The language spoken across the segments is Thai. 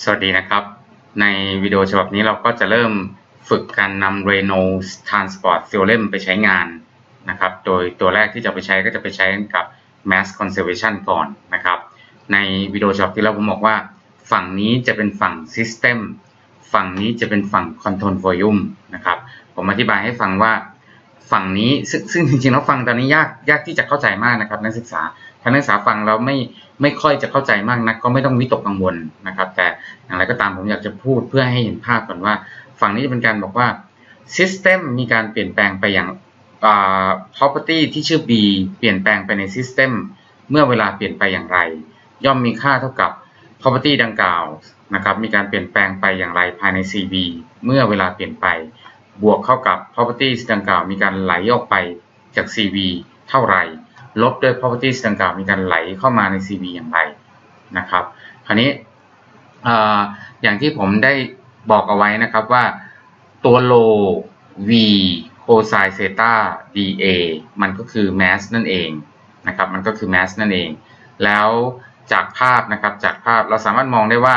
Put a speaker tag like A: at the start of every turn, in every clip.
A: สวัสดีนะครับ ในวิดีโอฉบับนี้เราก็จะเริ่มฝึกการนำ Reynolds Transport Theorem ไปใช้งานนะครับ โดยตัวแรกที่จะไปใช้ก็จะไปใช้กับ Mass Conservation ก่อนนะครับ ในวิดีโอฉบับที่แล้วผมบอกว่า ฝั่งนี้จะเป็นฝั่ง System ฝั่งนี้จะเป็นฝั่ง Control Volume นะครับ ผมอธิบายให้ฟังว่าฝั่งนี้ซึ่งซึ่งจริงๆแล้วฟังตอนนี้ยากยากที่จะเข้าใจมากนะครับนักศึกษา ถ้านักศึกษาฟังเราไม่ไม่ค่อยจะเข้าใจมากนัก ก็ไม่ต้องวิตกกังวลนะครับ แต่อย่างไรก็ตามผมอยากจะพูดเพื่อให้เห็นภาพก่อนว่า ฝั่งนี้จะเป็นการบอกว่า System มีการเปลี่ยนแปลงไปอย่างา property ที่ชื่อ B เปลี่ยนแปลงไปใน System เมื่อเวลาเปลี่ยนไปอย่างไร ย่อมมีค่าเท่ากับ property ดังกล่าวนะครับมีการเปลี่ยนแปลงไปอย่างไรภายใน CB เมื่อเวลาเปลี่ยนไป บวกเข้ากับ properties ดังกล่าวมีการไหลออกไปจาก CV เท่าไหร่ ลบด้วย properties ดังกล่าวมีการไหลเข้ามาใน CV อย่างไรนะครับ คราวนี้อ่าอย่างที่ผมได้บอกเอาไว้นะครับว่าตัว low v cosine theta dA มันก็คือ mass นั่นเองนะครับ มันก็คือ mass นั่นเอง แล้วจากภาพนะครับจากภาพเราสามารถมองได้ว่า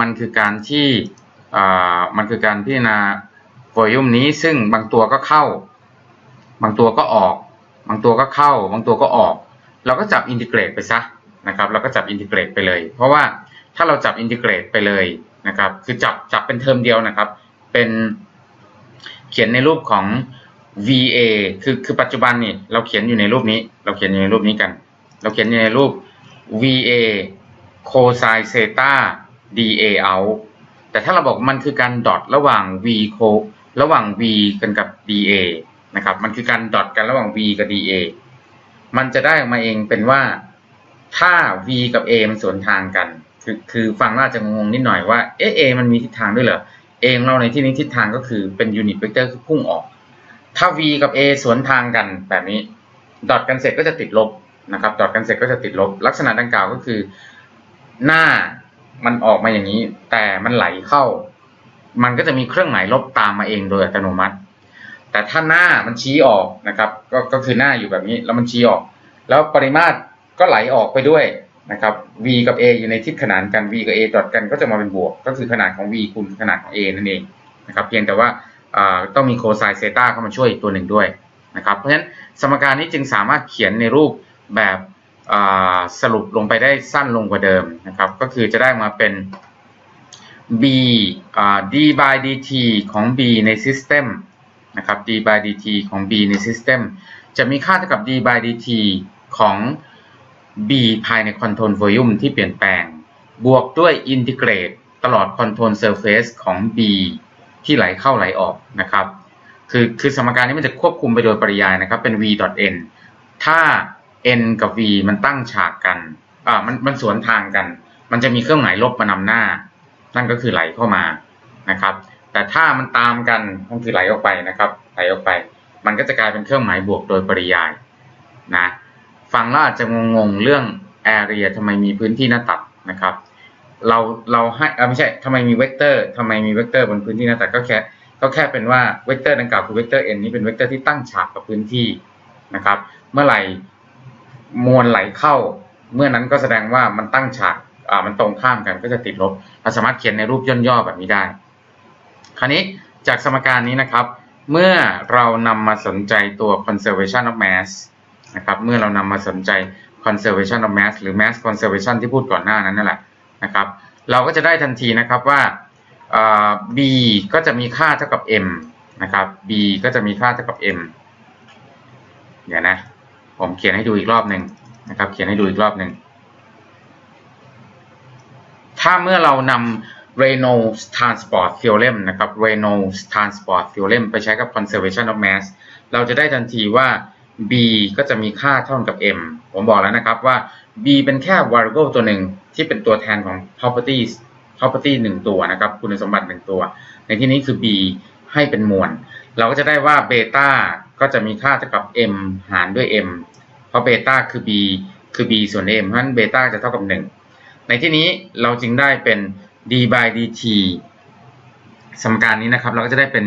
A: มันคือการที่มันคือการพิจารณา volume นี้ซึ่งบางตัวก็เข้า บางตัวก็ออก บางตัวก็เข้า บางตัวก็ออก เราก็จับอินทิเกรตไปซะนะครับ เราก็จับอินทิเกรตไปเลย เพราะว่าถ้าเราจับอินทิเกรตไปเลยนะครับ คือจับจับเป็นเทอมเดียวนะครับ เป็นเขียนในรูปของ VA คือคือปัจจุบันนี่เราเขียนอยู่ในรูปนี้ เราเขียนอยู่ในรูปนี้กัน เราเขียนอยู่ในรูป VA cosine theta dA out แต่ถ้าเราบอกมันคือการดอทระหว่าง V c o ระหว่าง V กันกับ DA นะครับ มันคือการดอทกันระหว่าง V กับ DA มันจะได้ออกมาเองเป็นว่าถ้า V กับ A มันสวนทางกัน คือคือฟังแล้วอาจะงงนิดหน่อยว่าเอะ A มันมีทิศทางด้วยเหรอ A ของเราในที่นี้ทิศทางก็คือเป็นยูนิตเวกเตอร์คือพุ่งออก ถ้า V กับ A สวนทางกันแบบนี้ดอทกันเสร็จก็จะติดลบนะครับดอทกันเสร็จก็จะติดลบ ลักษณะดังกล่าวก็คือ หน้ามันออกมาอย่างนี้ แต่มันไหลเข้า มันก็จะมีเครื่องหมายลบตามมาเองโดยอัตโนมัติ แต่ถ้าหน้ามันชี้ออกนะครับ ก็ก็คือหน้าอยู่แบบนี้แล้วมันชี้ออก แล้วปริมาตรก็ไหลออกไปด้วยนะครับ v กับ a อยู่ในทิศขนานกัน v กับ a ดอทกันก็จะมาเป็นบวก ก็คือขนาดของ v คูณขนาดของ a นั่นเองนะครับเพียงแต่ว่าต้องมีโคไซน์เซต้าเข้ามาช่วยอีกตัวหนึ่งด้วยนะครับเพราะฉะนั้นสมการนี้จึงสามารถเขียนในรูปแบบสรุปลงไปได้สั้นลงกว่าเดิมนะครับ ก็คือจะได้มาเป็น b d by dt ของ b ใน system นะครับ d by dt ของ b ใน system จะมีค่าเท่ากับ d by dt ของ b ภายใน control volume ที่เปลี่ยนแปลง บวกด้วย integrate ตลอด control surface ของ b ที่ไหลเข้าไหลออกนะครับ คือคือสมการนี้มันจะควบคุมไปโดยปริยายนะครับ เป็น v n ถ้า n กับ v มันตั้งฉากกันอ่ามันมันสวนทางกัน มันจะมีเครื่องหมายลบมานำหน้า นั่นก็คือไหลเข้ามานะครับ แต่ถ้ามันตามกันนั่นคือไหลออกไปนะครับ ไหลออกไป มันก็จะกลายเป็นเครื่องหมายบวกโดยปริยายนะฟังแล้วอาจจะงงๆเรื่อง area ทำไมมีพื้นที่หน้าตัดนะครับเราเราให้เอ่อไม่ใช่ทำไมมีเวกเตอร์ทำไมมีเวกเตอร์บนพื้นที่หน้าตัดก็แค่ก็แค่เป็นว่าเวกเตอร์ดังกล่าวคือเวกเตอร์ n นี้เป็นเวกเตอร์ที่ตั้งฉากกับพื้นที่นะครับ เมื่อไหร่มวลไหลเข้า เมื่อนั้นก็แสดงว่ามันตั้งฉากอ่ามันตรงข้ามกันก็จะติดลบเราสามารถเขียนในรูปย่นย่อแบบนี้ได้ คราวนี้จากสมการนี้นะครับ เมื่อเรานำมาสนใจตัว conservation of mass นะครับ เมื่อเรานำมาสนใจ conservation of mass หรือ mass conservation ที่พูดก่อนหน้านั้นนั่นแหละนะครับ เราก็จะได้ทันทีนะครับว่าอ่า b ก็จะมีค่าเท่ากับ m นะครับ b ก็จะมีค่าเท่ากับ m เดี๋ยวนะ ผมเขียนให้ดูอีกรอบหนึ่งนะครับ เขียนให้ดูอีกรอบหนึ่งถ้าเมื่อเรานำ Reynolds Transport Theorem นะครับ Reynolds Transport Theorem ไปใช้กับ Conservation of Mass เราจะได้ทันทีว่า b ก็จะมีค่าเท่ากับ m ผมบอกแล้วนะครับว่า b เป็นแค่ variable ตัวหนึ่งที่เป็นตัวแทนของ properties property หนึ่งตัวนะครับ คุณสมบัติหนึ่งตัว ในที่นี้คือ b ให้เป็นมวล เราก็จะได้ว่าเบต้าก็จะมีค่าเท่ากับ m หารด้วย m เพราะเบต้าคือ b คือ b ส่วน m เพราะฉะนั้นเบต้าจะเท่ากับ 1 ในที่นี้เราจึงได้เป็น d by dt สมการนี้นะครับเราก็จะได้เป็น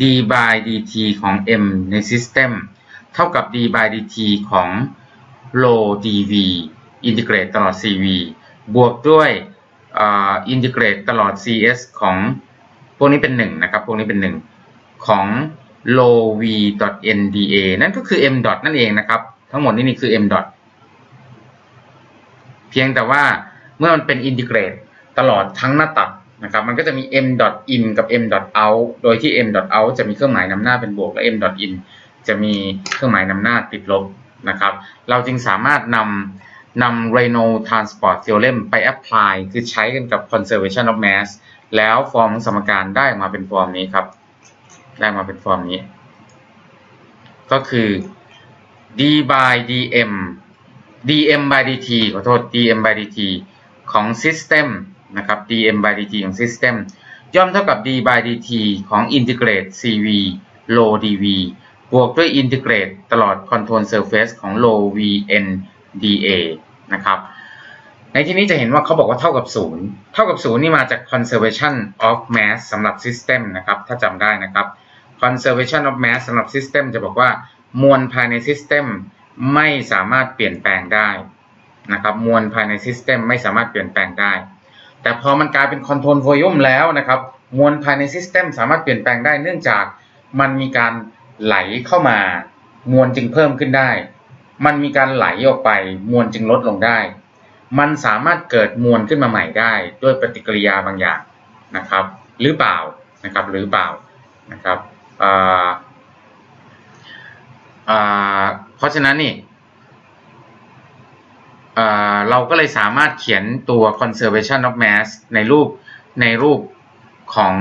A: d by dt ของ m ใน system เท่ากับ d by dt ของ rho dv integrate ตลอด cv บวกด้วยอินทิเกรตตลอด cs ของพวกนี้เป็นหนึ่งนะครับพวกนี้เป็นหนึ่งของ low v nda นั่นก็คือ m dot นั่นเองนะครับ ทั้งหมดนี่นี่คือ m dot เพียงแต่ว่าเมื่อมันเป็นอินทิเกรต ตลอดทั้งหน้าตัดนะครับมันก็จะมี m dot in กับ m dot out โดยที่ m dot out จะมีเครื่องหมายนำหน้าเป็นบวก และ m dot in จะมีเครื่องหมายนำหน้าติดลบนะครับ เราจึงสามารถนำนำ Reynolds Transport Theorem ไป apply คือใช้กันกับ conservation of mass แล้วฟอร์มสมการได้มาเป็นฟอร์มนี้ครับ ได้มาเป็นฟอร์มนี้ ก็คือ d by dm dm by dt ขอโทษ dm by dt ของ system นะครับ dm by dt ของ system ย่อมเท่ากับ d by dt ของ integrate cv low dv บวกด้วย integrate ตลอด control surface ของ low vn dA นะครับ ในที่นี้จะเห็นว่าเขาบอกว่าเท่ากับศูนย์เท่ากับศูนย์นี่มาจาก conservation of mass สำหรับ system นะครับ ถ้าจำได้นะครับ conservation of mass สำหรับ system จะบอกว่ามวลภายใน system ไม่สามารถเปลี่ยนแปลงได้นะครับ มวลภายใน system ไม่สามารถเปลี่ยนแปลงได้ แต่พอมันกลายเป็น control volume แล้วนะครับ มวลภายใน system สามารถเปลี่ยนแปลงได้เนื่องจากมันมีการไหลเข้ามา มวลจึงเพิ่มขึ้นได้ มันมีการไหลออกไป มวลจึงลดลงได้ มันสามารถเกิดมวลขึ้นมาใหม่ได้ ด้วยปฏิกิริยาบางอย่างนะครับ หรือเปล่านะครับหรือเปล่านะครับเพราะฉะนั้นนี่ เราก็เลยสามารถเขียนตัว conservation of mass ในรูปในรูปของ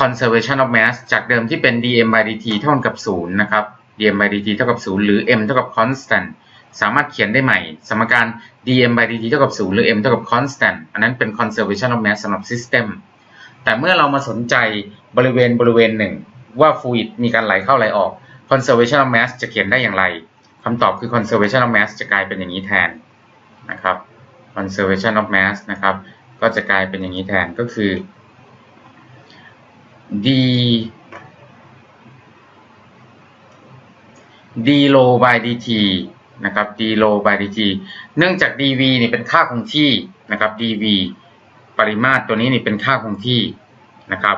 A: conservation of mass จากเดิมที่เป็น dm by dt เท่ากับ 0 นะครับ dm by dt เท่ากับ 0 หรือ m เท่ากับ constant สามารถเขียนได้ใหม่ สมการ dm by dt เท่ากับ 0 หรือ m เท่ากับ constant อันนั้นเป็น conservation of mass สำหรับ system แต่เมื่อเรามาสนใจบริเวณบริเวณหนึ่ง ว่า fluid มีการไหลเข้าไหลออก conservation of mass จะเขียนได้อย่างไรคำตอบคือ conservation of mass จะกลายเป็นอย่างนี้แทน นะครับ conservation of mass นะครับ ก็จะกลายเป็นอย่างนี้แทนก็คือ d d low by dt นะครับ d low by dt เนื่องจาก dv นี่เป็นค่าคงที่นะครับ dv ปริมาตรตัวนี้นี่เป็นค่าคงที่นะครับ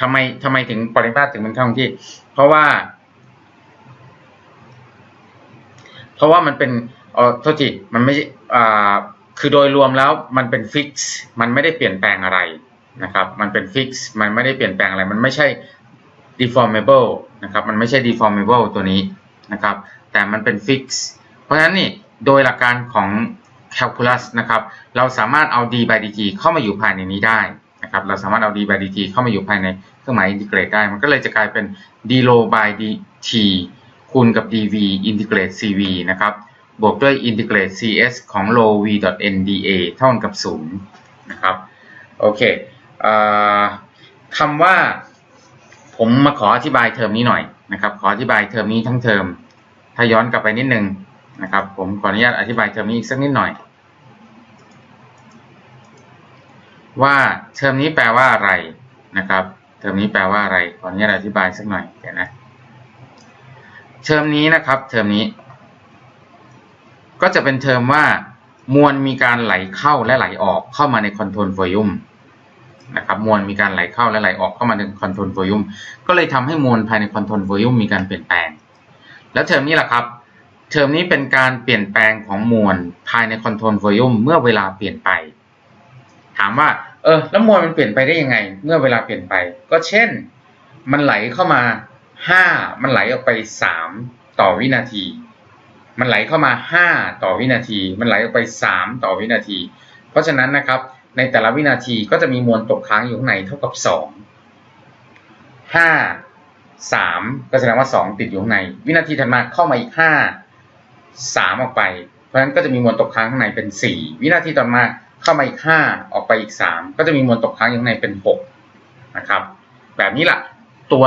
A: ทำไมทำไมถึงปริมาตรถึงเป็นค่าคงที่ เพราะว่า เพราะว่ามันเป็น เออโทษทีมันไม่อ่าคือโดยรวมแล้วมันเป็นฟิกซ์มันไม่ได้เปลี่ยนแปลงอะไรนะครับ มันเป็นฟิกซ์มันไม่ได้เปลี่ยนแปลงอะไร มันไม่ใช่ deformable นะครับ มันไม่ใช่ deformable ตัวนี้นะครับ แต่มันเป็นฟิกซ์เพราะฉะนั้นนี่โดยหลักการของ calculus นะครับ เราสามารถเอา d by dt เข้ามาอยู่ภายในนี้ได้นะครับ เราสามารถเอา d by dt เข้ามาอยู่ภายในเครื่องหมาย integrate ได้ มันก็เลยจะกลายเป็น d low by dt คูณกับ dv integrate cv นะครับ บวกด้วย integrate cs ของ low v nda เท่ากับ 0 นะครับ โอเคเออคำว่า ผมมาขออธิบายเทอมนี้หน่อยนะครับ ขออธิบายเทอมนี้ทั้งเทอม ถ้าย้อนกลับไปนิดนึงนะครับ ผมขออนุญาตอธิบายเทอมนี้อีกสักนิดหน่อย ว่าเทอมนี้แปลว่าอะไรนะครับเทอมนี้แปลว่าอะไร ขออนุญาตอธิบายสักหน่อยเดี๋ยวนะ เทอมนี้นะครับ เทอมนี้ ก็จะเป็นเทอมว่ามวลมีการไหลเข้าและไหลออกเข้ามาในคอนโทรลโฟยุมนะครับมวลมีการไหลเข้าและไหลออกเข้ามาในคอนโทรลโฟยุมก็เลยทำให้มวลภายในคอนโทรลโฟยุมมีการเปลี่ยนแปลง แล้วเทอมนี้แหละครับ เทอมนี้เป็นการเปลี่ยนแปลงของมวลภายในคอนโทรลโฟยุมเมื่อเวลาเปลี่ยนไป ถามว่าเออแล้วมวลมันเปลี่ยนไปได้ยังไง เมื่อเวลาเปลี่ยนไป ก็เช่น มันไหลเข้ามาห้ามันไหลออกไปสามต่อวินาที มันไหลเข้ามาห้าต่อวินาที มันไหลออกไปสามต่อวินาที เพราะฉะนั้นนะครับในแต่ละวินาทีก็จะมีมวลตกค้างอยู่ข้างในเท่ากับสองห้าสามก็แสดงว่าสองติดอยู่ข้างใน วินาทีถัดมาเข้ามาอีกห้าสามออกไป เพราะฉะนั้นก็จะมีมวลตกค้างข้างในเป็นสี่วินาทีต่อมาเข้ามาอีกห้าออกไปอีกสามก็จะมีมวลตกค้างอยู่ข้างในเป็นหกนะครับ แบบนี้แหละตัว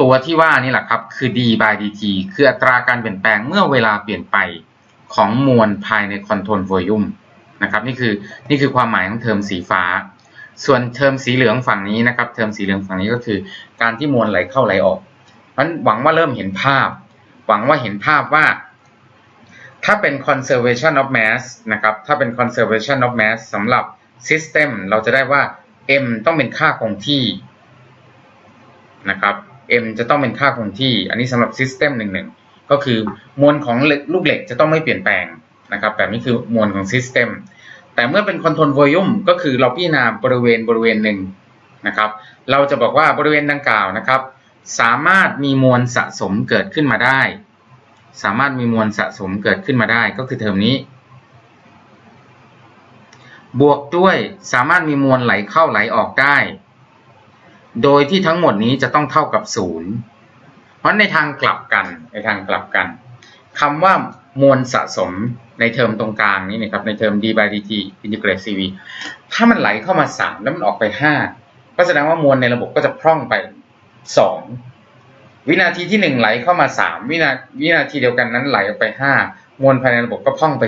A: ตัวที่ว่านี่แหละครับ คือ d by dt คืออัตราการเปลี่ยนแปลงเมื่อเวลาเปลี่ยนไปของมวลภายในคอนโทรลโวลูมนะครับนี่คือนี่คือความหมายของเทอมสีฟ้า ส่วนเทอมสีเหลืองฝั่งนี้นะครับ เทอมสีเหลืองฝั่งนี้ก็คือ การที่มวลไหลเข้าไหลออกมันหวังว่าเริ่มเห็นภาพ หวังว่าเห็นภาพว่า ถ้าเป็น conservation of mass นะครับถ้าเป็น conservation of mass สำหรับ system เราจะได้ว่า m ต้องเป็นค่าคงที่นะครับ m จะต้องเป็นค่าคงที่ อันนี้สำหรับ system หนึ่งหนึ่งก็คือมวลของลูกเหล็กจะต้องไม่เปลี่ยนแปลงนะครับแบบนี้คือมวลของ system แต่เมื่อเป็น control volume ก็คือเราพิจารณาบริเวณบริเวณหนึ่งนะครับ เราจะบอกว่าบริเวณดังกล่าวนะครับ สามารถมีมวลสะสมเกิดขึ้นมาได้ สามารถมีมวลสะสมเกิดขึ้นมาได้ก็คือเทอมนี้ บวกด้วยสามารถมีมวลไหลเข้าไหลออกได้ โดยที่ทั้งหมดนี้จะต้องเท่ากับศูนย์เพราะในทางกลับกันในทางกลับกันคำว่ามวลสะสมในเทอมตรงกลางนี้นะครับในเทอม d by dt integrate cv ถ้ามันไหลเข้ามา 3 แล้วมันออกไป 5 ก็แสดงว่ามวลในระบบก็จะพร่องไป 2 วินาทีที่ 1 ไหลเข้ามา 3 วินาวินาทีเดียวกันนั้นไหลออกไป 5 มวลภายในระบบก็พร่องไป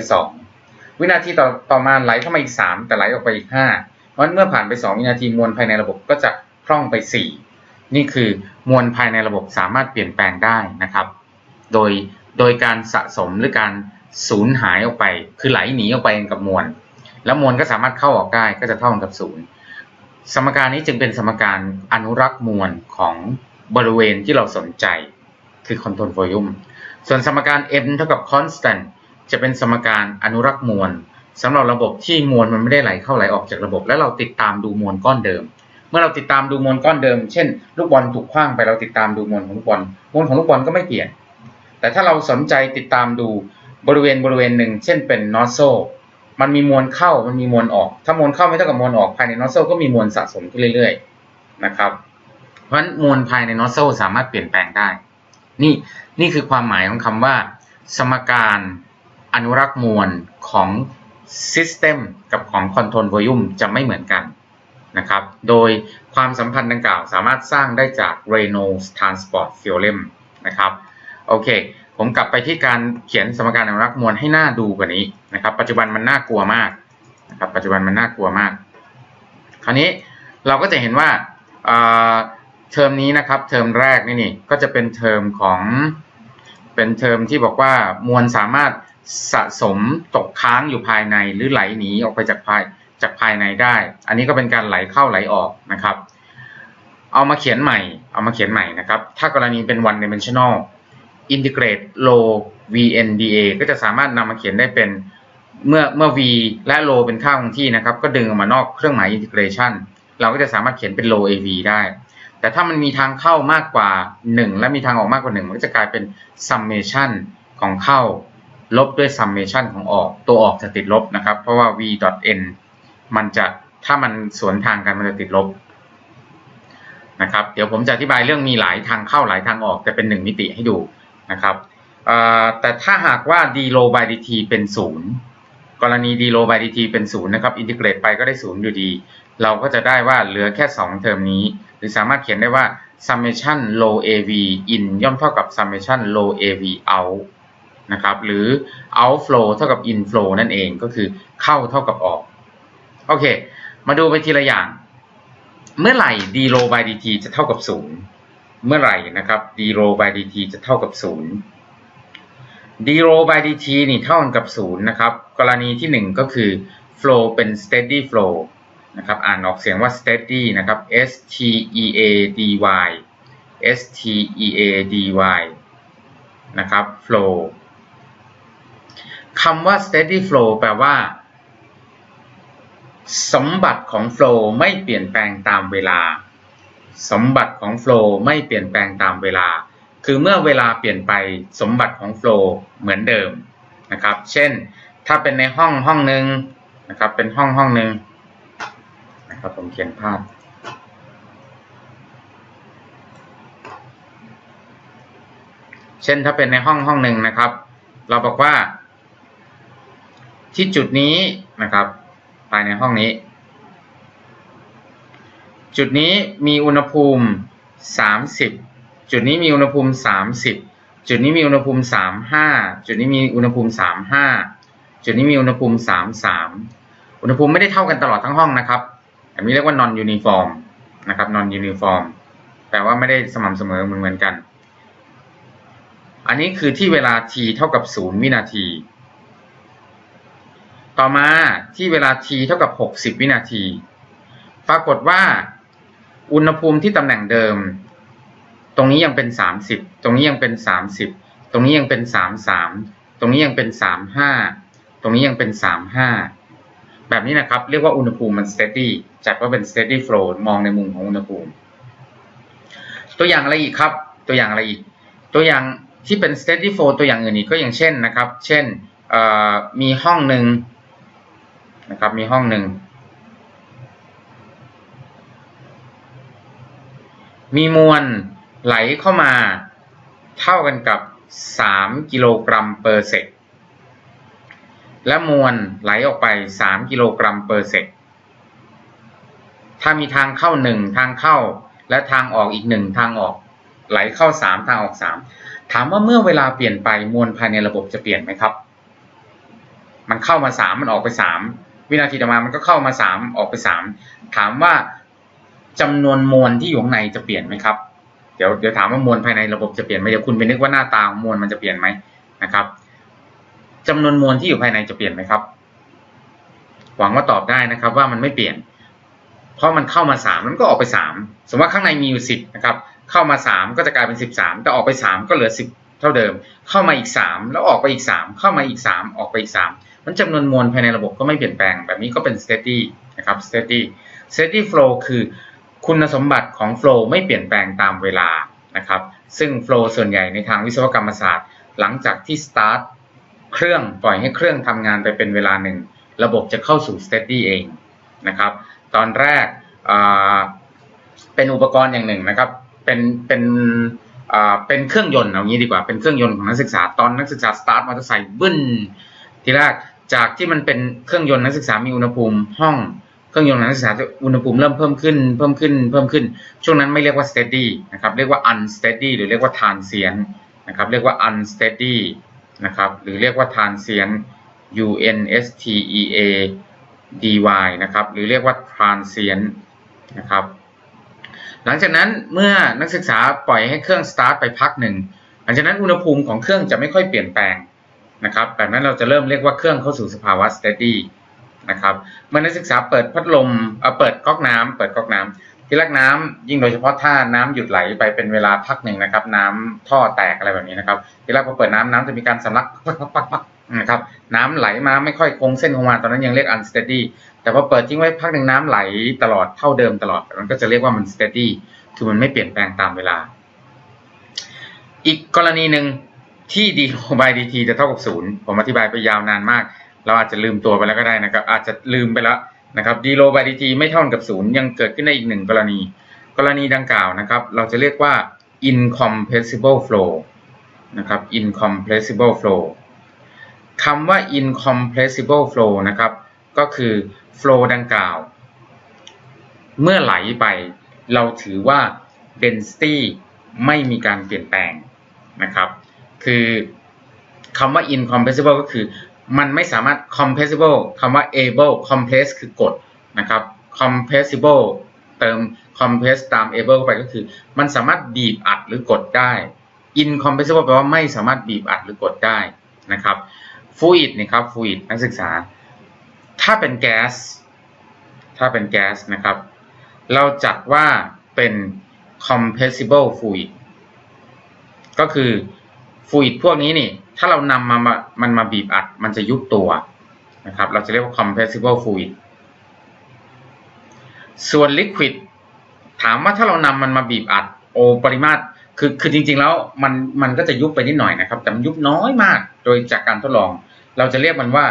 A: 2 วินาทีต่อต่อมาไหลเข้ามาอีก 3 แต่ไหลออกไปอีก 5 เพราะเมื่อผ่านไป 2 วินาทีมวลภายในระบบก็จะ พร่องไป 4 นี่คือมวลภายในระบบสามารถเปลี่ยนแปลงได้นะครับ โดยโดยการสะสมหรือการสูญหายออกไป คือไหลหนีออกไปกับมวล แล้วมวลก็สามารถเข้าออกได้ก็จะเท่ากับศูนย์สมการนี้จึงเป็นสมการอนุรักษ์มวลของบริเวณที่เราสนใจ คือ control volume ส่วนสมการ m เท่ากับ constant จะเป็นสมการอนุรักษ์มวลสำหรับระบบที่มวลมันไม่ได้ไหลเข้าไหลออกจากระบบ และเราติดตามดูมวลก้อนเดิม เมื่อเราติดตามดูมวลก้อนเดิม เช่น ลูกบอลถูกคว้างไปเราติดตามดูมวลของลูกบอลมวลของลูกบอลก็ไม่เปลี่ยน แต่ถ้าเราสนใจติดตามดูบริเวณบริเวณหนึ่ง เช่นเป็นนอสโซมันมีมวลเข้ามันมีมวลออก ถ้ามวลเข้าไม่เท่ากับมวลออกภายในนอสโซก็มีมวลสะสมขึ้นเรื่อยๆนะครับ เพราะฉะนั้นมวลภายในนอสโซสามารถเปลี่ยนแปลงได้ นี่นี่คือความหมายของคำว่า สมการอนุรักษ์มวลของ System กับของ Control Volume จะไม่เหมือนกัน นะครับ โดยความสัมพันธ์ดังกล่าวสามารถสร้างได้จาก Reynolds Transport Theorem นะครับ โอเค ผมกลับไปที่การเขียนสมการอนุรักษ์มวลให้หน้าดูกว่านี้นะครับ ปัจจุบันมันน่ากลัวมากนะครับ ปัจจุบันมันน่ากลัวมาก คราวนี้เราก็จะเห็นว่าเทอมนี้นะครับ เทอมแรกนี่นี่ ก็จะเป็นเทอมของเป็นเทอมที่บอกว่ามวลสามารถสะสมตกค้างอยู่ภายในหรือไหลหนีออกไปจากภาย จากภายในได้ อันนี้ก็เป็นการไหลเข้าไหลออกนะครับ เอามาเขียนใหม่ เอามาเขียนใหม่นะครับ ถ้ากรณีเป็น one dimensional integrate low vnda ก็จะสามารถนำมาเขียนได้เป็นเมื่อเมื่อ v และ low เป็นค่าคงที่นะครับ ก็ดึงออกมานอกเครื่องหมาย integration เราก็จะสามารถเขียนเป็น low av ได้ แต่ถ้ามันมีทางเข้ามากกว่า 1 และมีทางออกมากกว่า 1 มันก็จะกลายเป็น summation ของเข้าลบด้วย summation ของออก ตัวออกจะติดลบนะครับ เพราะว่า v n มันจะถ้ามันสวนทางกันมันจะติดลบนะครับ เดี๋ยวผมจะอธิบายเรื่องมีหลายทางเข้าหลายทางออกแต่เป็นหนึ่งมิติให้ดูนะครับแต่ถ้าหากว่า d low by dt เป็นศูนย์กรณี d low by dt เป็นศูนย์นะครับอินทิเกรตไปก็ได้ศูนย์อยู่ดี เราก็จะได้ว่าเหลือแค่ 2 เทอมนี้ หรือสามารถเขียนได้ว่า summation low av in ย่อมเท่ากับ summation low av out นะครับหรือ outflow เท่ากับ inflow นั่นเองก็คือเข้าเท่ากับออก โอเค มาดูไปทีละอย่าง เมื่อไหร่ d low by dt จะเท่ากับศูนย์เมื่อไหร่นะครับ d rho by dt จะเท่ากับ 0 d rho by dt นี่เท่ากันกับ 0 นะครับ กรณีที่ 1 ก็คือ flow เป็น steady flow นะครับอ่านออกเสียงว่า steady นะครับ s t e a d y s t e a d y นะครับ flow คำว่า steady flow แปลว่า สมบัติของ flow ไม่เปลี่ยนแปลงตามเวลา สมบัติของโฟล์ไม่เปลี่ยนแปลงตามเวลา คือเมื่อเวลาเปลี่ยนไปสมบัติของโฟล์เหมือนเดิมนะครับ เช่น ถ้าเป็นในห้องห้องหนึ่งนะครับ เป็นห้องห้องหนึ่งนะครับ ผมเขียนภาพ เช่นถ้าเป็นในห้องห้องหนึ่งนะครับ เราบอกว่า ที่จุดนี้นะครับ ภายในห้องนี้ จุดนี้มีอุณหภูมิ 30 จุดนี้มีอุณหภูมิ 30 จุดนี้มีอุณหภูมิ 35 จุดนี้มีอุณหภูมิ 35 จุดนี้มีอุณหภูมิ 33 อุณหภูมิไม่ได้เท่ากันตลอดทั้งห้องนะครับอันนี้เรียกว่า non uniform นะครับ non uniform แปลว่าไม่ได้สม่ำเสมอเหมือนเหมือนกัน อันนี้คือที่เวลา t เท่ากับ 0 วินาที ต่อมาที่เวลา t เท่ากับ 60 วินาที ปรากฏว่า อุณหภูมิที่ตำแหน่งเดิม ตรงนี้ยังเป็น 30 ตรงนี้ยังเป็น 30 ตรงนี้ยังเป็น 33 ตรงนี้ยังเป็น 35 ตรงนี้ยังเป็น 35 แบบนี้นะครับ เรียกว่าอุณหภูมิมัน steady จัดว่าเป็น steady flow มองในมุมของอุณหภูมิ ตัวอย่างอะไรอีกครับ ตัวอย่างอะไรอีก ตัวอย่างที่เป็น steady flow ตัวอย่างอื่นอีกก็อย่างเช่นนะครับ เช่นมีห้องหนึ่ง นะครับ มีห้องหนึ่ง มีมวลไหลเข้ามาเท่ากันกับ 3 กิโลกรัมเปอร์เซกและมวลไหลออกไป 3 กิโลกรัมเปอร์เซกถ้ามีทางเข้า 1 ทางเข้า และทางออกอีก 1 ทางออก ไหลเข้า 3 ทางออก 3 ถามว่าเมื่อเวลาเปลี่ยนไปมวลภายในระบบจะเปลี่ยนไหมครับ มันเข้ามา 3 มันออกไป 3 วินาทีต่อมามันก็เข้ามา3ออกไป3ถามว่าจำนวนมวลที่อยู่ข้างในจะเปลี่ยนไหมครับ เดี๋ยวเดี๋ยวถามว่ามวลภายในระบบจะเปลี่ยนไหมเดี๋ยวคุณไปนึกว่าหน้าตาของมวลมันจะเปลี่ยนไหมนะครับจำนวนมวลที่อยู่ภายในจะเปลี่ยนไหมครับ หวังว่าตอบได้นะครับ ว่ามันไม่เปลี่ยน เพราะมันเข้ามาสามมันก็ออกไปสามสมมติว่าข้างในมีอยู่สิบนะครับ เข้ามาสามก็จะกลายเป็นสิบสามแต่ออกไปสามก็เหลือสิบเท่าเดิม เข้ามาอีกสามแล้วออกไปอีกสามเข้ามาอีกสามออกไปอีกสาม มันจำนวนมวลภายในระบบก็ไม่เปลี่ยนแปลง แบบนี้ก็เป็น steady นะครับ steady steady flow คือคุณสมบัติของ flow ไม่เปลี่ยนแปลงตามเวลานะครับ ซึ่ง flow ส่วนใหญ่ในทางวิศวกรรมศาสตร์ หลังจากที่ start เครื่องปล่อยให้เครื่องทำงานไปเป็นเวลาหนึ่ง ระบบจะเข้าสู่ steady เองนะครับ ตอนแรกเป็นอุปกรณ์อย่างหนึ่งนะครับ เป็นเป็นเป็นเครื่องยนต์เอางี้ดีกว่าเป็นเครื่องยนต์ของนักศึกษาตอนนักศึกษา start มอเตอร์ไซค์บึ้นทีแรก จากที่มันเป็นเครื่องยนต์นักศึกษามีอุณหภูมิห้องเครื่องยนต์นักศึกษาอุณหภูมิเริ่มเพิ่มขึ้นเพิ่มขึ้นเพิ่มขึ้น ช่วงนั้นไม่เรียกว่า steady นะครับเรียกว่า unsteady หรือเรียกว่า transient นะครับเรียกว่า unsteady นะครับหรือเรียกว่า transient U N S T E A D Y นะครับหรือเรียกว่า transient นะครับหลังจากนั้นเมื่อนักศึกษาปล่อยให้เครื่อง start ไปพักหนึ่งหลังจากนั้นอุณหภูมิของเครื่องจะไม่ค่อยเปลี่ยนแปลง นะครับแบบนั้นเราจะเริ่มเรียกว่าเครื่องเข้าสู่สภาวะ steady นะครับเมื่อนักศึกษาเปิดพัดลมเปิดก๊อกน้ำเปิดก๊อกน้ำที่แรกน้ำยิ่งโดยเฉพาะถ้าน้ำหยุดไหลไปเป็นเวลาพักหนึ่งนะครับ น้ำท่อแตกอะไรแบบนี้นะครับ ที่แรกพอเปิดน้ำน้ำจะมีการสำลักปักๆนะครับน้ำไหลมาไม่ค่อยคงเส้นคงวาตอนนั้นยังเรียก unsteady แต่พอเปิดทิ้งไว้พักหนึ่งน้ำไหลตลอดเท่าเดิมตลอดมันก็จะเรียกว่ามัน steady คือมันไม่เปลี่ยนแปลงตามเวลา อีกกรณีหนึ่ง ที่ d บาย dt จะเท่ากับศูนย์ผมอธิบายไปยาวนานมาก เราอาจจะลืมตัวไปแล้วก็ได้นะครับ อาจจะลืมไปแล้วนะครับ d โลบาย dt ไม่เท่ากับศูนย์ยังเกิดขึ้นได้อีกหนึ่งกรณี กรณีดังกล่าวนะครับ เราจะเรียกว่า incompressible flow นะครับ incompressible flow คำว่า incompressible flow นะครับ ก็คือ flow ดังกล่าว เมื่อไหลไป เราถือว่า density ไม่มีการเปลี่ยนแปลงนะครับ คือคำว่า incompressible ก็คือ มันไม่สามารถ compressible คำว่า able compress คือกดนะครับ compressible เติม compress ตาม able เข้าไปก็คือ มันสามารถบีบอัดหรือกดได้ incompressible แปลว่าไม่สามารถบีบอัดหรือกดได้นะครับ fluid นะครับ fluid นักศึกษา ถ้าเป็นแก๊สถ้าเป็นแก๊สนะครับ เราจัดว่าเป็น compressible fluid ก็คือ fluid พวกนี้นี่ ถ้าเรานำมามันมาบีบอัด มันจะยุบตัวนะครับ เราจะเรียกว่า compressible fluid ส่วน liquid ถามว่าถ้าเรานำมันมาบีบอัด โอปริมาตรคือคือจริงๆแล้วมันมันก็จะยุบไปนิดหน่อยนะครับ แต่มันยุบน้อยมากโดยจากการทดลอง เราจะเรียกมันว่า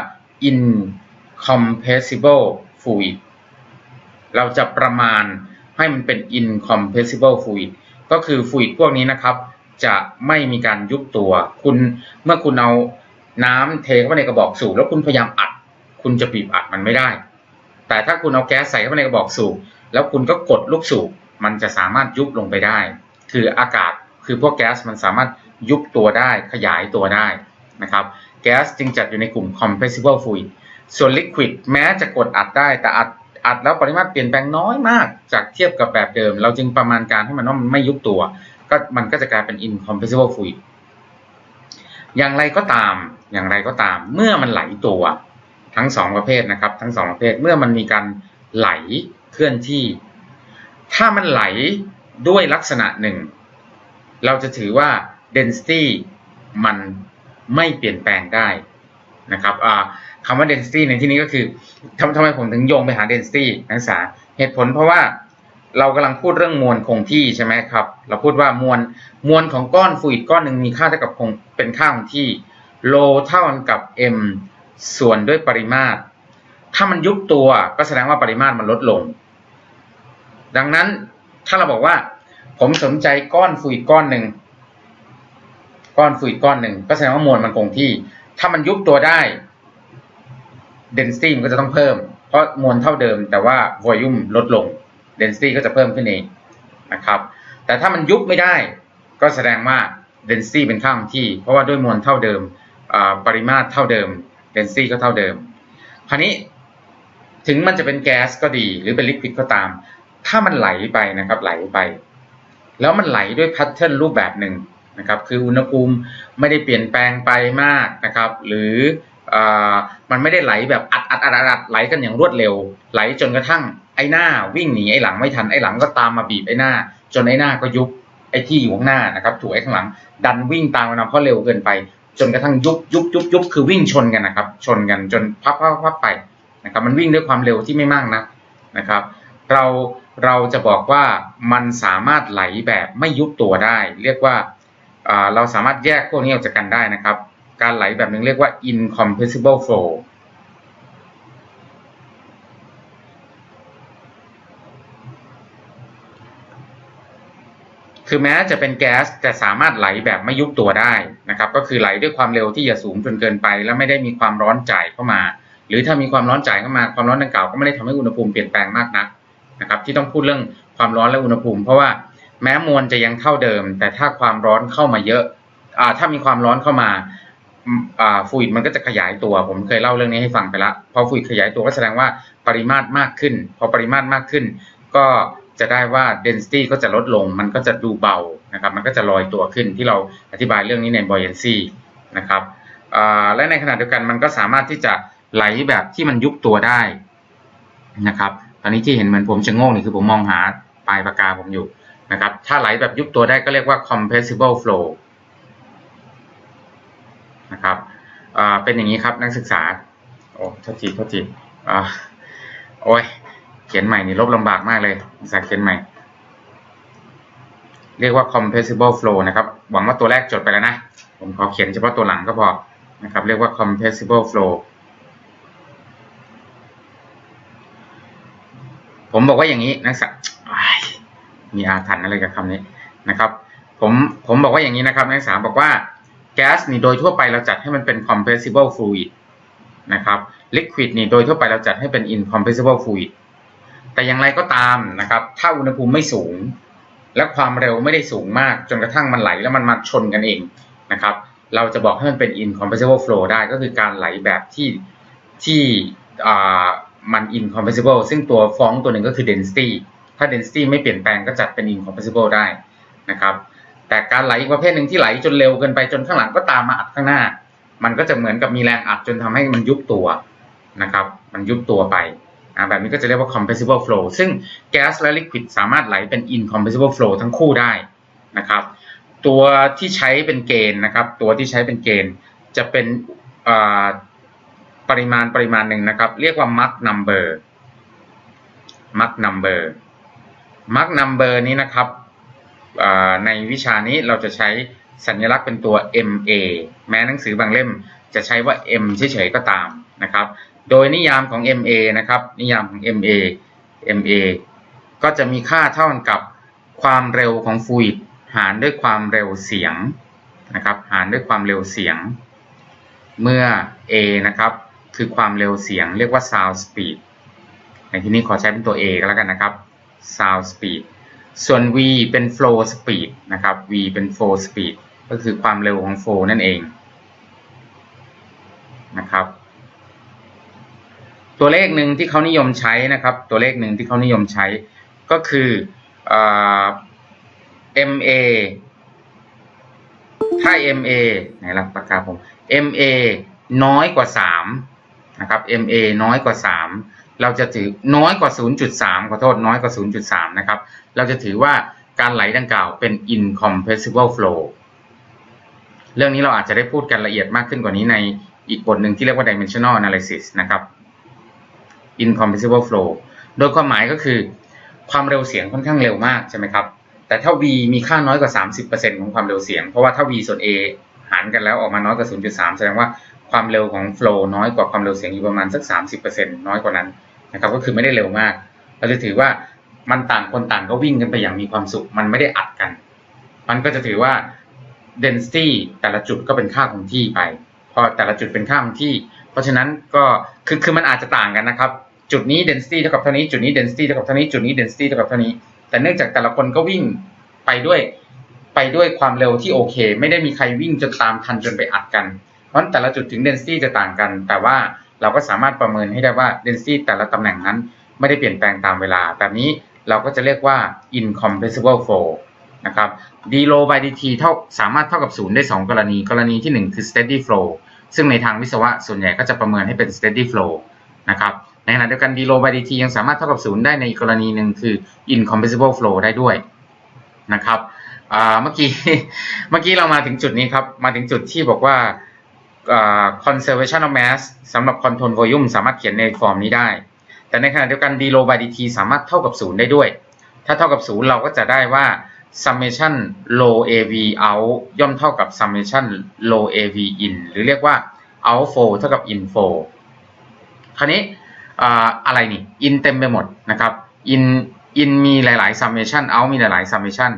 A: incompressible fluid เราจะประมาณให้มันเป็น incompressible fluid ก็คือ fluid พวกนี้นะครับ จะไม่มีการยุบตัว คุณเมื่อคุณเอาน้ำเทเข้าไปในกระบอกสูบแล้วคุณพยายามอัด คุณจะบีบอัดมันไม่ได้ แต่ถ้าคุณเอาแก๊สใส่เข้าไปในกระบอกสูบแล้วคุณก็กดลูกสูบมันจะสามารถยุบลงไปได้ คืออากาศคือพวกแก๊สมันสามารถยุบตัวได้ขยายตัวได้นะครับแก๊สจึงจัดอยู่ในกลุ่ม compressible fluid ส่วน liquid แม้จะกดอัดได้แต่อัดอัดแล้วปริมาตรเปลี่ยนแปลงน้อยมาก จากเทียบกับแบบเดิม เราจึงประมาณการให้มันว่ามันไม่ยุบตัว ก็มันก็จะกลายเป็น incompressible fluid อย่างไรก็ตาม อย่างไรก็ตาม เมื่อมันไหลตัวทั้งสองประเภทนะครับ ทั้งสองประเภท เมื่อมันมีการไหลเคลื่อนที่ ถ้ามันไหลด้วยลักษณะหนึ่ง เราจะถือว่า density มันไม่เปลี่ยนแปลงได้นะครับคำว่า density ในที่นี้ก็คือทำทำไมผมถึงโยงไปหา density นักศึกษาเหตุผลเพราะว่า เรากำลังพูดเรื่องมวลคงที่ใช่ไหมครับ เราพูดว่ามวลมวลของก้อนฟลูอิดก้อนหนึ่งมีค่าเท่ากับคงเป็นค่าคงที่โลเท่ากันกับ m ส่วนด้วยปริมาตร ถ้ามันยุบตัวก็แสดงว่าปริมาตรมันลดลง ดังนั้นถ้าเราบอกว่า ผมสนใจก้อนฟลูอิดก้อนหนึ่งก้อนฟลูอิดก้อนหนึ่งก็แสดงว่ามวลมันคงที่ ถ้ามันยุบตัวได้ density มันก็จะต้องเพิ่ม เพราะมวลเท่าเดิมแต่ว่า volume ลดลง density ก็จะเพิ่มขึ้นเองนะครับ แต่ถ้ามันยุบไม่ได้ก็แสดงว่า density เป็นค่าคงที่ เพราะว่าด้วยมวลเท่าเดิมปริมาตรเท่าเดิม density ก็เท่าเดิม คราวนี้ถึงมันจะเป็นแก๊สก็ดี หรือเป็นลิควิดก็ตาม ถ้ามันไหลไปนะครับไหลไป แล้วมันไหลด้วยแพทเทิร์นรูปแบบหนึ่งนะครับ คืออุณหภูมิไม่ได้เปลี่ยนแปลงไปมากนะครับ หรืออมันไม่ได้ไหลแบบอัดอัดอัดอัดไหลกันอย่างรวดเร็ว ไหลจนกระทั่ง ไอ้หน้าวิ่งหนีไอ้หลังไม่ทันไอ้หลังก็ตามมาบีบไอ้หน้า จนไอ้หน้าก็ยุบไอ้ที่อยู่ข้างหน้านะครับถูกไอ้ข้างหลัง ดันวิ่งตามมาเพราะเร็วเกินไป จนกระทั่งยุบยุบยุบยุบคือวิ่งชนกันนะครับ ชนกันจนพับพับพับไปนะครับ มันวิ่งด้วยความเร็วที่ไม่มากนะนะครับ เราเราจะบอกว่ามันสามารถไหลแบบไม่ยุบตัวได้ เรียกว่าเราสามารถแยกพวกนี้ออกจากกันได้นะครับ การไหลแบบนึงเรียกว่า incompressible flow คือแม้จะเป็นแก๊สแต่สามารถไหลแบบไม่ยุบตัวได้นะครับ ก็คือไหลด้วยความเร็วที่อย่าสูงจนเกินไป แล้วไม่ได้มีความร้อนจ่ายเข้ามา หรือถ้ามีความร้อนจ่ายเข้ามาความร้อนดังกล่าวก็ไม่ได้ทำให้อุณหภูมิเปลี่ยนแปลงมากนักนะครับ ที่ต้องพูดเรื่องความร้อนและอุณหภูมิ เพราะว่าแม้มวลจะยังเท่าเดิม แต่ถ้าความร้อนเข้ามาเยอะอ่าถ้ามีความร้อนเข้ามาอ่าฟูอิดมันก็จะขยายตัว ผมเคยเล่าเรื่องนี้ให้ฟังไปละพอฟูอิดขยายตัวก็แสดงว่าปริมาตรมากขึ้น พอปริมาตรมากขึ้น ก็ จะได้ว่า density ก็จะลดลง มันก็จะดูเบานะครับ มันก็จะลอยตัวขึ้นที่เราอธิบายเรื่องนี้ใน buoyancy นะครับและในขณะเดียวกันมันก็สามารถที่จะไหลแบบที่มันยุบตัวได้นะครับ ตอนนี้ที่เห็นเหมือนผมชะโงกนี่คือผมมองหาปลายปากกาผมอยู่นะครับ ถ้าไหลแบบยุบตัวได้ก็เรียกว่า compressible flow นะครับเป็นอย่างนี้ครับนักศึกษา โอ้โทษทีโทษทีอ่าโอ้ย เขียนใหม่นี่ลบลำบากมากเลยภาษาเขียนใหม่ เรียกว่า compressible flow นะครับ หวังว่าตัวแรกจดไปแล้วนะ ผมขอเขียนเฉพาะตัวหลังก็พอนะครับ เรียกว่า compressible flow ผมบอกว่าอย่างนี้นักศึกษามีอาถรรพ์อะไรกับคำนี้นะครับ ผมผมบอกว่าอย่างนี้นะครับนักศึกษาบอกว่าแก๊สนี่โดยทั่วไปเราจัดให้มันเป็น compressible fluid นะครับ liquid นี่โดยทั่วไปเราจัดให้เป็น incompressible fluid แต่อย่างไรก็ตามนะครับ ถ้าอุณหภูมิไม่สูง และความเร็วไม่ได้สูงมากจนกระทั่งมันไหลแล้วมันมาชนกันเองนะครับ เราจะบอกให้มันเป็น incompressible flow ได้ก็คือการไหลแบบที่ที่อ่ามัน incompressible ซึ่งตัวฟ้องตัวหนึ่งก็คือ density ถ้า density ไม่เปลี่ยนแปลงก็จัดเป็น incompressible ได้นะครับ แต่การไหลอีกประเภทหนึ่งที่ไหลจนเร็วเกินไปจนข้างหลังก็ตามมาอัดข้างหน้า มันก็จะเหมือนกับมีแรงอัดจนทำให้มันยุบตัวนะครับ มันยุบตัวไป แบบนี้ก็จะเรียกว่า compressible flow ซึ่งแก๊สและลิควิดสามารถไหลเป็น incompressible flow ทั้งคู่ได้นะครับ ตัวที่ใช้เป็นเกณฑ์นะครับ ตัวที่ใช้เป็นเกณฑ์จะเป็นอ่าปริมาณปริมาณหนึ่งนะครับ เรียกว่า Mach number Mach number Mach number นี้นะครับในวิชานี้เราจะใช้สัญลักษณ์เป็นตัว MA แม้หนังสือบางเล่มจะใช้ว่า M เฉยๆก็ตามนะครับ โดยนิยามของ MA นะครับ นิยามของ MA MA ก็จะมีค่าเท่ากันกับความเร็วของฟลูอิดหารด้วยความเร็วเสียงนะครับหารด้วยความเร็วเสียง เมื่อ A นะครับคือความเร็วเสียงเรียกว่า sound speed ในที่นี้ขอใช้เป็นตัว A ก็แล้วกันนะครับ sound speed ส่วน V เป็น flow speed นะครับ V เป็น flow speed ก็คือความเร็วของ flow นั่นเองนะครับ ตัวเลขหนึ่งที่เขานิยมใช้นะครับ ตัวเลขหนึ่งที่เขานิยมใช้ก็คือ MA ถ้า MA ไหนล่ะปากกาผม MA น้อยกว่านะครับ MA น้อยกว่า 3 เราจะถือน้อยกว่า 0.3 ขอโทษน้อยกว่า 0.3 นะครับ เราจะถือว่าการไหลดังกล่าวเป็น incompressible flow เรื่องนี้เราอาจจะได้พูดกันละเอียดมากขึ้นกว่านี้ในอีกบทหนึ่งที่เรียกว่า dimensional analysis นะครับ incompressible flow โดยความหมายก็คือ ความเร็วเสียงค่อนข้างเร็วมากใช่ไหมครับ แต่ถ้า v มีค่าน้อยกว่า 30%ของความเร็วเสียง เพราะว่าถ้า v ส่วน a หารกันแล้วออกมาน้อยกว่า 0.3 แสดงว่าความเร็วของ flow น้อยกว่าความเร็วเสียงอยู่ประมาณสัก 30%น้อยกว่านั้นนะครับ ก็คือไม่ได้เร็วมาก เราจะถือว่ามันต่างคนต่างก็วิ่งกันไปอย่างมีความสุข มันไม่ได้อัดกัน มันก็จะถือว่า density แต่ละจุดก็เป็นค่าคงที่ไป พอแต่ละจุดเป็นค่าคงที่ เพราะฉะนั้นก็คือคือมันอาจจะต่างกันนะครับ จุดนี้ density เท่ากับเท่านี้จุดนี้ density เท่ากับเท่านี้จุดนี้ density เท่ากับเท่านี้ แต่เนื่องจากแต่ละคนก็วิ่งไปด้วยไปด้วยความเร็วที่โอเค ไม่ได้มีใครวิ่งจนตามทันจนไปอัดกัน เพราะนั้นแต่ละจุดถึง density จะต่างกัน แต่ว่าเราก็สามารถประเมินให้ได้ว่า density แต่ละตำแหน่งนั้น ไม่ได้เปลี่ยนแปลงตามเวลา แบบนี้เราก็จะเรียกว่า incompressible flow นะครับ d low by dt เท่าสามารถเท่ากับศูนย์ได้ 2 กรณี กรณีทีหนึ่1 คือ steady flow ซึ่งในทางวิศวะส่วนใหญ่ก็จะประเมินให้เป็น steady flow นะครับ ในขณะเดียวกัน d low by dt ยังสามารถเท่ากับศูนย์ได้ในกรณีหนึ่งคือ incompressible flow ได้ด้วยนะครับเมื่อกี้เมื่อกี้เรามาถึงจุดนี้ครับ มาถึงจุดที่บอกว่าอ่า conservation of mass สำหรับ control volume สามารถเขียนในฟอร์มนี้ได้ แต่ในขณะเดียวกัน d low by dt สามารถเท่ากับศูนย์ได้ด้วย ถ้าเท่ากับศูนย์เราก็จะได้ว่า summation low AV out ย่อมเท่ากับ summation low AV in หรือเรียกว่า outflow เท่ากับ inflow คราวนี้ อะไรนี่ in เต็มไปหมดนะครับ in in มีหลายๆ summation out มีหลายๆ summation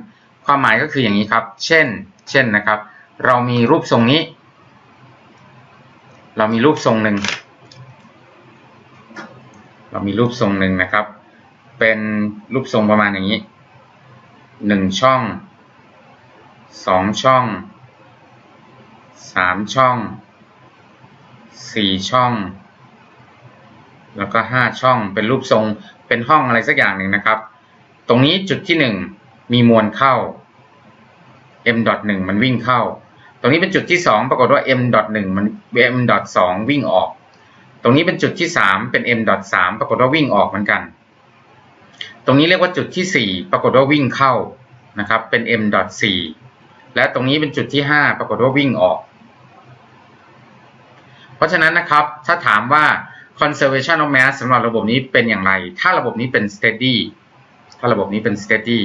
A: ความหมายก็คืออย่างนี้ครับ เช่น เช่นนะครับ เรามีรูปทรงนี้ เรามีรูปทรงหนึ่ง เรามีรูปทรงหนึ่งนะครับ เป็นรูปทรงประมาณอย่างนี้หนึ่งช่องสองช่องสามช่องสี่ช่อง แล้วก็ห้าช่องเป็นรูปทรงเป็นห้องอะไรสักอย่างหนึ่งนะครับ ตรงนี้จุดที่หนึ่งมีมวลเข้า m ดอทหนึ่งมันวิ่งเข้า ตรงนี้เป็นจุดที่สองปรากฏว่า m ดอทหนึ่งมัน m ดอทสองวิ่งออก ตรงนี้เป็นจุดที่สามเป็น m ดอทสามปรากฏว่าวิ่งออกเหมือนกัน ตรงนี้เรียกว่าจุดที่สี่ปรากฏว่าวิ่งเข้านะครับ เป็น m ดอทสี่และตรงนี้เป็นจุดที่ห้าปรากฏว่าวิ่งออก เพราะฉะนั้นนะครับถ้าถามว่า conservation of mass สำหรับระบบนี้เป็นอย่างไร ถ้าระบบนี้เป็น steady ถ้าระบบนี้เป็น steady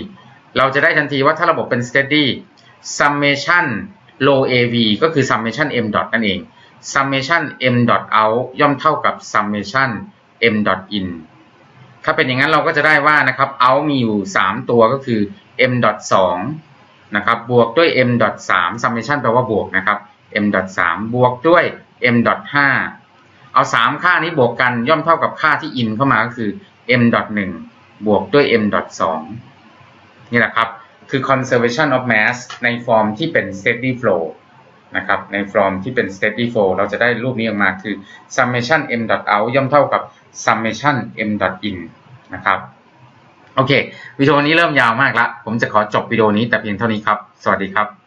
A: เราจะได้ทันทีว่าถ้าระบบเป็น steady summation low AV ก็คือ summation m dot นั่นเอง summation m dot out ย่อมเท่ากับ summation m dot in ถ้าเป็นอย่างนั้นเราก็จะได้ว่านะครับ out มีอยู่ 3 ตัวก็คือ m dot 2นะครับ บวกด้วย m dot 3 summation แปลว่าบวกนะครับ m dot 3บวกด้วย m dot 5 เอา3ค่านี้บวกกันย่อมเท่ากับค่าที่ in เข้ามาก็คือ m.1 บวกด้วย m.2 นี่แหละครับ คือ conservation of mass ในฟอร์มที่เป็น steady flow นะครับ ในฟอร์มที่เป็น steady flow เราจะได้รูปนี้ออกมาคือ summation m. out ย่อมเท่ากับ summation m. in นะครับ โอเค วิดีโอนี้เริ่มยาวมากละ ผมจะขอจบวิดีโอนี้แต่เพียงเท่านี้ครับ สวัสดีครับ